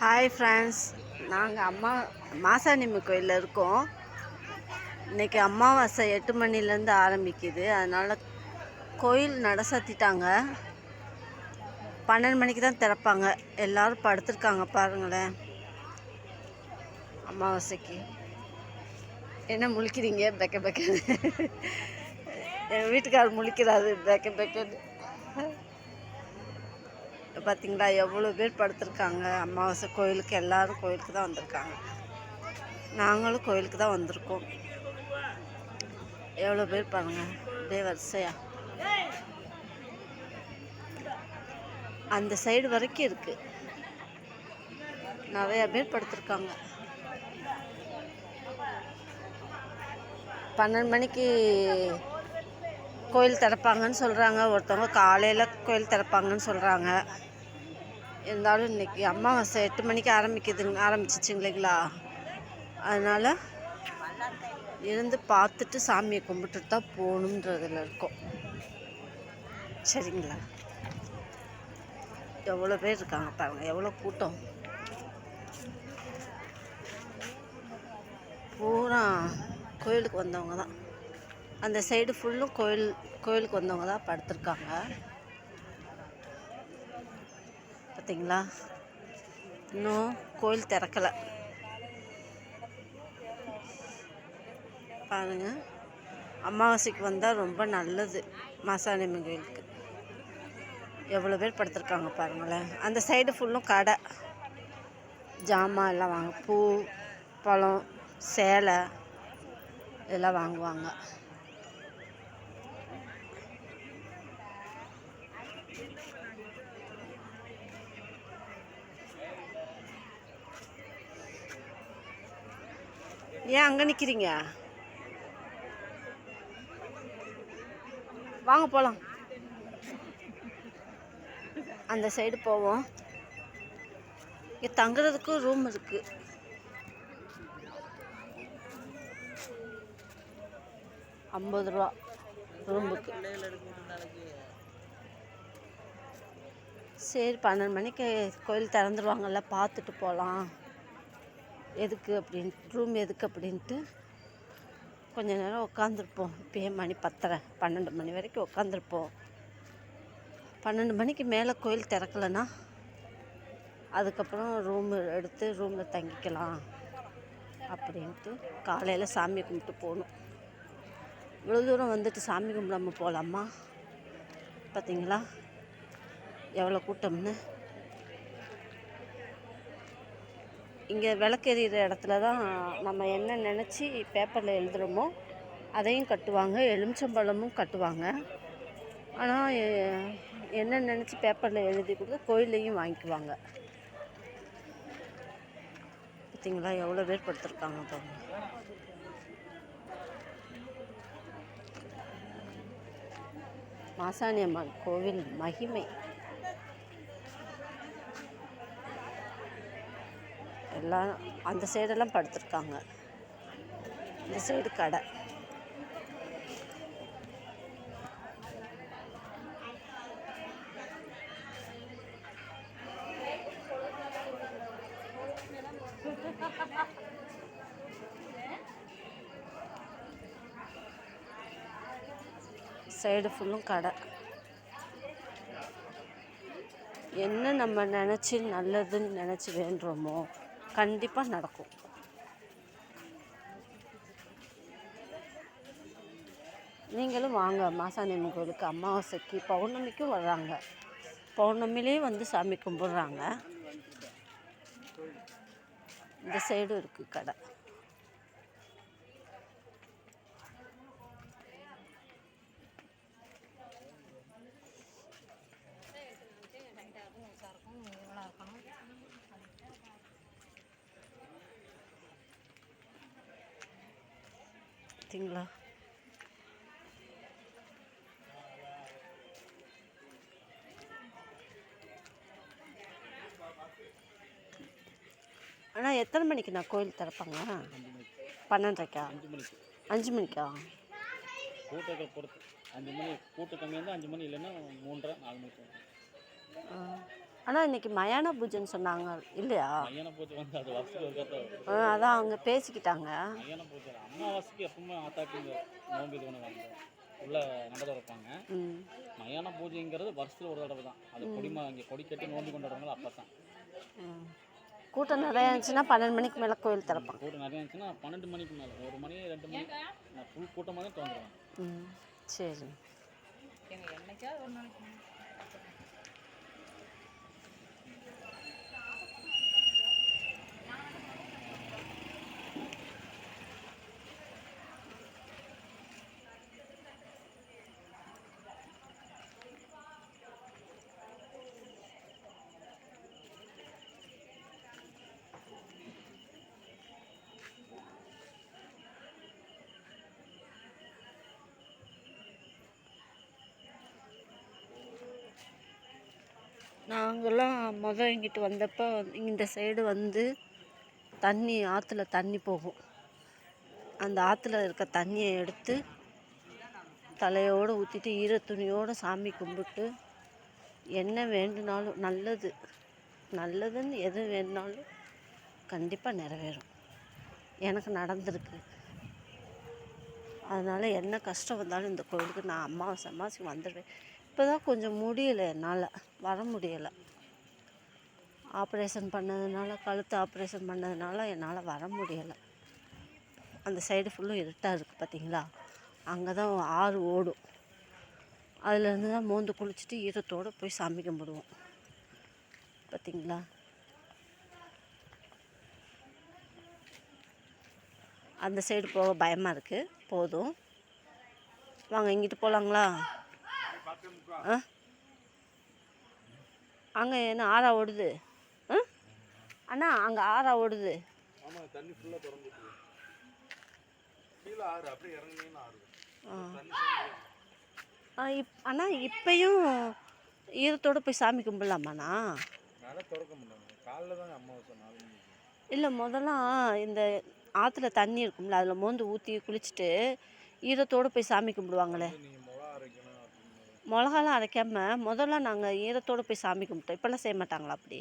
Hi friends நாங்கள் அம்மா மாசாணிம்மி கோயிலில் இருக்கோம். இன்றைக்கி அமாவாசை எட்டு மணிலேருந்து ஆரம்பிக்குது. அதனால் கோயில் நட சாத்திட்டாங்க. பன்னெண்டு மணிக்கு தான் திறப்பாங்க. எல்லோரும் படுத்துருக்காங்க பாருங்களேன். அமாவாசைக்கு. என்ன முழிக்கிறீங்க? பெக்க பெக்கன்னு எங்கள் வீட்டுக்காரர் முழிக்கிறாரு. பெக்க பெக்கன்னு. பார்த்தீங்களா எவ்வளோ பேர் படுத்திருக்காங்க. அமாவாசை கோயிலுக்கு எல்லாரும் கோயிலுக்கு தான் வந்திருக்காங்க. நாங்களும் கோயிலுக்கு தான் வந்திருக்கோம். எவ்வளோ பேர் பாருங்க அப்படியே வரிசையா. அந்த சைடு வரைக்கும் இருக்கு. நிறையா பேர் படுத்திருக்காங்க. பன்னெண்டு மணிக்கு கோயில் திறப்பாங்கன்னு சொல்கிறாங்க ஒருத்தவங்க காலையில் கோயில் திறப்பாங்கன்னு சொல்கிறாங்க இருந்தாலும் இன்னைக்கு அமாவாசை எட்டு மணிக்கு ஆரம்பிக்குதுங்க ஆரம்பிச்சிச்சு இல்லைங்களா அதனால் இருந்து பார்த்துட்டு சாமியை கும்பிட்டுட்டு தான் போகணுன்றதுல இருக்கோம். சரிங்களா? எவ்வளோ பேர் இருக்காங்க பாருங்க எவ்வளோ கூட்டம். பூரா கோயிலுக்கு வந்தவங்க தான். அந்த சைடு ஃபுல்லும் கோயில் கோயிலுக்கு வந்தவங்க தான் படுத்துருக்காங்க. பார்த்தீங்களா இன்னும் கோயில் திறக்கலை. பாருங்க. அமாவாசைக்கு வந்தால் ரொம்ப நல்லது மாசாணியம்மன் கோயிலுக்கு. எவ்வளோ பேர் படுத்துருக்காங்க பாருங்களேன். அந்த சைடு ஃபுல்லும் கடை. ஜாமான் எல்லாம் வாங்க பூ பழம் சேலை இதெல்லாம் வாங்குவாங்க. ஏன் அங்கே நிற்கிறீங்க வாங்க போகலாம் அந்த சைடு போவோம். இங்கே தங்குறதுக்கும் ரூம் இருக்கு. ஐம்பது ரூபா ரூமுக்கு சரி பன்னெண்டு மணிக்கு கோயில் திறந்துருவாங்கல்ல பார்த்துட்டு போகலாம் எதுக்கு அப்படின்ட்டு ரூம் எதுக்கு அப்படின்ட்டு கொஞ்ச நேரம் உட்காந்துருப்போம் இப்போயே மணி பத்தரை பன்னெண்டு மணி வரைக்கும் உட்காந்துருப்போம் பன்னெண்டு மணிக்கு மேலே கோயில் திறக்கலைன்னா அதுக்கப்புறம் ரூம் எடுத்து ரூமில் தங்கிக்கலாம் அப்படின்ட்டு காலையில் சாமி கும்பிட்டு போகணும். இவ்வளோ தூரம் வந்துட்டு சாமி கும்பிடாம போகலாமா பார்த்தீங்களா எவ்வளோ கூட்டம்னு? இங்கே விளக்கெறிகிற இடத்துல தான் நம்ம என்ன நினச்சி பேப்பரில் எழுதுகிறோமோ அதையும் கட்டுவாங்க. எலுமிச்சம்பழமும் கட்டுவாங்க. ஆனால் என்ன நினச்சி பேப்பரில் எழுதி கொடுத்து கோயில்லையும் வாங்கிக்குவாங்க. பார்த்தீங்களா? எவ்வளோ பேர் படுத்துருக்காங்க பாருங்க. மாசாணி அம்மன் கோவில் மகிமை. எல்லாம் அந்த சைடெல்லாம் படுத்துருக்காங்க. இந்த சைடு கடை. சைடு ஃபுல்லும் கடை. என்ன நம்ம நினச்சி நல்லதுன்னு நினச்சி வேண்டுறோமோ கண்டிப்பாக நடக்கும். நீங்களும் வாங்க மாசாணியம்மன் கோயிலுக்கு அமாவாசைக்கு பௌர்ணமிக்கும் வர்றாங்க. பௌர்ணமிலே வந்து சாமி கும்பிட்றாங்க. இந்த சைடு இருக்குது கடை. பார்த்தீங்களா ஆனால் எத்தனை மணிக்கு நான் கோயில் திறப்பாங்க? பன்னெண்டரைக்கா? அஞ்சு மணிக்கா? கூட்டத்தை பொறுத்து. அஞ்சு மணி கூட்டம் கம்மியாக இருந்தால் அஞ்சு மணி இல்லைன்னா மூன்றரை நாலு மணிக்கு. ஆனால் இன்னைக்கு மயான பூஜைன்னு சொன்னாங்க. இல்லையா? மையான பூஜை வந்து அது வருஷத்துக்கு ஒரு கதை வரும். ஆ, அதான் அவங்க பேசிக்கிட்டாங்க. மையான பூஜை. அமாவாசைக்கு எப்பவுமே ஆத்தாக்கு நோம்பு இது ஒன்று வந்து உள்ள நட திறப்பாங்க மயான பூஜைங்கிறது வருஷத்துல ஒரு தடவை தான். அது கொடிமா இங்கே கொடி கட்டி நோம்பி கொண்டாடுறாங்களோ அப்போ தான். கூட்டம் நிறையா இருந்துச்சுன்னா பன்னெண்டு மணிக்கு மேலே கோயில் திறப்பாங்க. கூட்டம் நிறைய இருந்துச்சுன்னா பன்னெண்டு மணிக்கு மேலே. ஒரு மணி ரெண்டு மணி ஃபுல் கூட்டமாக தான் திறந்துருவாங்க ம் சரி. நாங்கள்லாம் மொதல் இங்கிட்டு வந்தப்போ இந்த சைடு வந்து தண்ணி ஆற்றுல தண்ணி போகும். அந்த ஆற்றுல இருக்க தண்ணியை எடுத்து தலையோடு ஊற்றிட்டு ஈர துணியோடு சாமி கும்பிட்டு என்ன வேண்டுனாலும் நல்லது நல்லதுன்னு எது வேணுனாலும் கண்டிப்பாக நிறைவேறும். எனக்கு நடந்திருக்கு. அதனால் என்ன கஷ்டம் வந்தாலும் இந்த கோயிலுக்கு நான் அமாவாசை அமாவாசை வந்துடுவேன். இப்போ தான் கொஞ்சம் முடியலை என்னால். வர முடியலை. ஆப்ரேஷன் பண்ணதுனால கழுத்து ஆப்ரேஷன் பண்ணதுனால என்னால் வர முடியலை. அந்த சைடு ஃபுல்லும் இருட்டாக இருக்குது பார்த்தீங்களா அங்கே தான் ஆறு ஓடும். அதுலேருந்து தான் மோந்து குளிச்சுட்டு ஈரத்தோடு போய் சாமி கும்பிடுவோம். பார்த்தீங்களா அந்த சைடு போக பயமாக இருக்குது போதும். வாங்க இங்கிட்டு போகலாங்களா ஆ? அங்கே என்ன ஆறா ஓடுது? ஆ? அண்ணா அங்கே ஆறா ஓடுது. ஆ இப் அண்ணா இப்பயும் ஈரத்தோடு போய் சாமி கும்பிடலாமாண்ணா? இல்லை முதல்லாம் இந்த ஆற்றுல தண்ணி இருக்கும்ல அதில் மோந்து ஊற்றி குளிச்சுட்டு ஈரத்தோடு போய் சாமி கும்பிடுவாங்களே நீங்கள் முளை அரைக்கணும் அப்படின்னு மிளகாலாம் அரைக்காம முதல்ல நாங்கள் ஈரத்தோடு போய் சாமி கும்பிட்டோம். இப்போல்லாம் செய்ய மாட்டாங்களா அப்படி?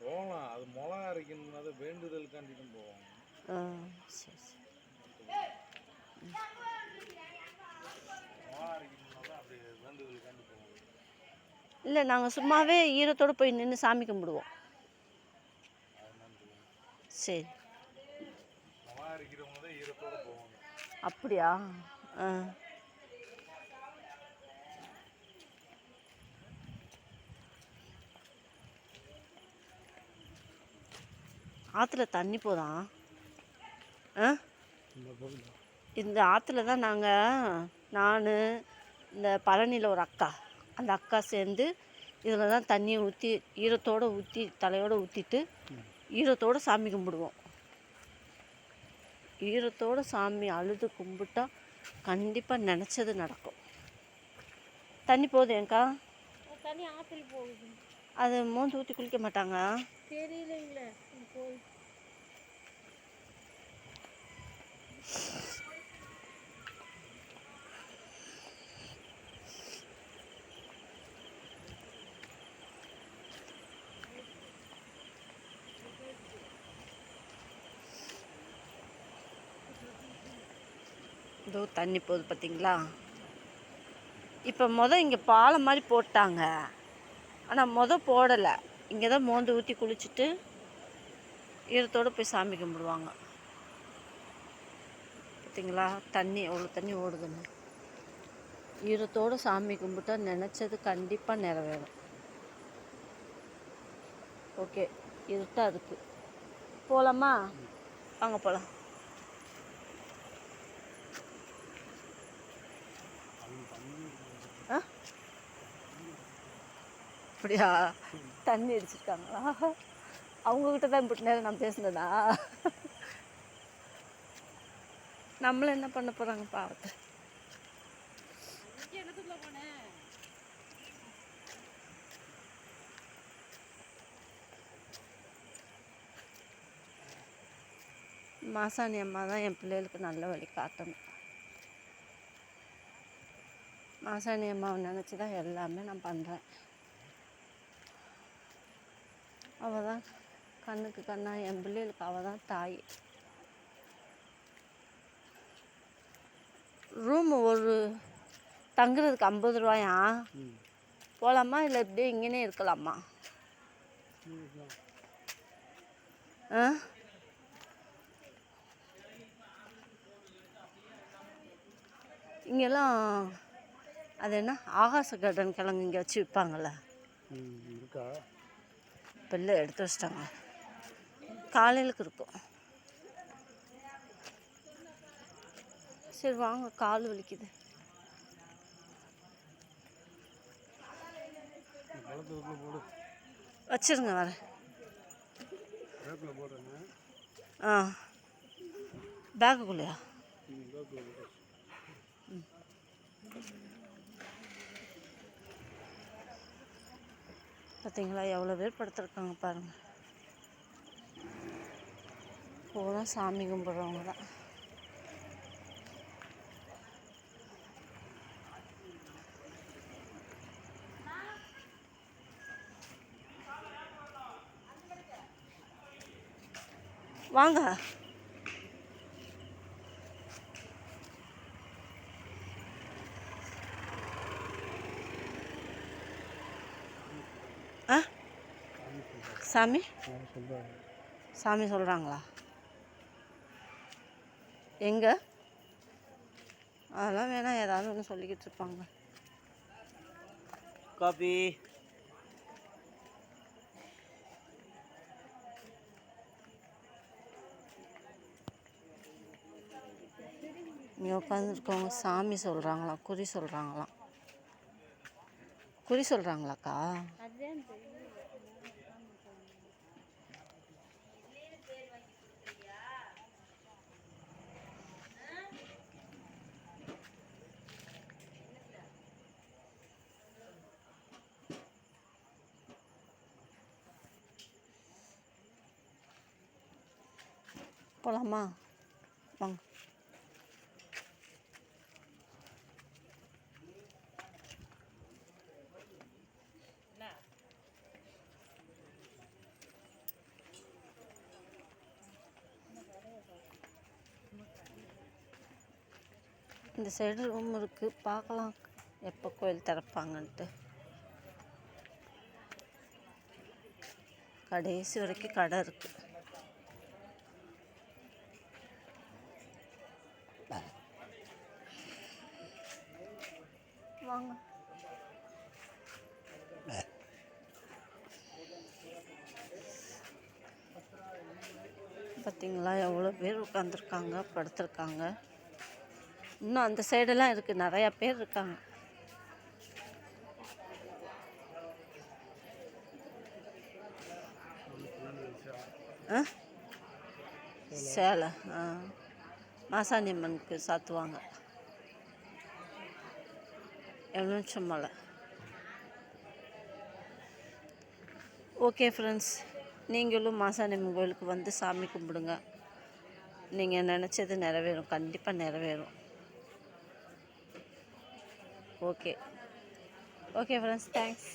போகலாம். அது முளை அரைக்கணும்னா தான் வேண்டுதலுக்காண்டி தான் போவாங்க. ஆ சரி சரி. இல்லை நாங்கள் சும்மாவே ஈரத்தோடு போய் நின்று சாமி கும்பிடுவோம். சரி. அப்படியா? ஆ. ஆற்றுல தண்ணி போதான் ஆ? இந்த ஆற்றுல தான் நாங்கள் நான் இந்த பழனியில் ஒரு அக்கா. அந்த அக்கா சேர்ந்து இதில் தான் தண்ணியை ஊற்றி ஈரத்தோடு ஊற்றி தலையோடு ஊற்றிட்டு ஈரத்தோடு சாமி கும்பிடுவோம். ஈரத்தோடு சாமி அழுது கும்பிட்டா கண்டிப்பாக நினச்சது நடக்கும். தண்ணி போகுது ஏங்க்கா தண்ணி ஆற்றுல போகுது. அது மோந்து ஊற்றி குளிக்க மாட்டாங்க? தெரியலைங்களே. இதோ தண்ணி போகுது பார்த்தீங்களா? இப்போ மொதல் இங்கே பாலம் மாதிரி போட்டாங்க. ஆனால் மொதல் போடலை. இங்கே தான் மோந்து ஊற்றி குளிச்சுட்டு ஈரத்தோடு போய் சாமி கும்பிடுவாங்க. பார்த்தீங்களா தண்ணி எவ்வளோ தண்ணி ஓடுதுன்னு. ஈரத்தோடு சாமி கும்பிட்டா நினச்சது கண்டிப்பாக நிறைவேறும். ஓகே இருட்டாக இருக்குது போகலாமா வாங்க போகலாம் ஆ? அப்படியா? தண்ணி அடிச்சிருக்காங்களா? அவங்கக்கிட்ட தான் இப்படி நேரம் நான் பேசுனதா நம்மள என்ன பண்ண போகிறாங்க பாவத்தை. மாசாணி அம்மா தான் என் பிள்ளைகளுக்கு நல்ல வழி காட்டணும். மாசாணி அம்மாவை நினச்சி தான் எல்லாமே நான் பண்ணுறேன் அவள் தான் கண்ணுக்கு கண்ணா என் பிள்ளைகளுக்கு அவள் தான் தாய். ரூம் ஒரு தங்குறதுக்கு ஐம்பது ரூபாயா? போகலாமா இல்லை இப்படியே இங்கேனே இருக்கலாமா? ஆ? இங்கெல்லாம் அது என்ன? ஆகாச கார்டன் கிழங்கு இங்கே வச்சு விற்பாங்கள்ல இருக்கா? பிள்ளை எடுத்து வச்சிட்டாங்க. காலையிலுக்கு இருக்கும். சரி வாங்க கால் வலிக்குது. வச்சிருங்க வரேன் ஆ. பேக்குக்குள்ளேயா? பார்த்தீங்களா எவ்வளோ பேர் படுத்துருக்காங்க பாருங்கள் பூரா சாமி கும்பிட்றவங்க தான். வாங்க. ஆ? சாமி? சாமி சொல்கிறாங்களா எங்க? அதெல்லாம் வேணாம் ஏதாவது ஒன்று சொல்லிக்கிட்டு இருப்பாங்க. காபி. இங்கே உட்காந்துருக்கவங்க சாமி சொல்கிறாங்களாம் குறி சொல்கிறாங்களாம் குறி சொல்கிறாங்களாக்கா போகலாமா வாங்க. இந்த சைடு ரூம் இருக்குது பார்க்கலாம். எப்போ கோயில் திறப்பாங்கன்ட்டு. கடைசி வரைக்கும் கடை இருக்குது வாங்க. பார்த்தீங்களா எவ்வளோ பேர் உட்காந்துருக்காங்க படுத்துருக்காங்க. இன்னும் அந்த சைடெல்லாம் இருக்குது நிறையா பேர் இருக்காங்க. ஆ? சேலை ஆ. மாசாணி அம்மனுக்கு சாத்துவாங்க. எலுமிச்சம் மலை ஓகே ஃப்ரெண்ட்ஸ் நீங்களும் மாசாணியம்மன் கோயிலுக்கு வந்து சாமி கும்பிடுங்க. நீங்கள் நினச்சது நிறைவேறும். கண்டிப்பாக நிறைவேறும். Okay okay friends thanks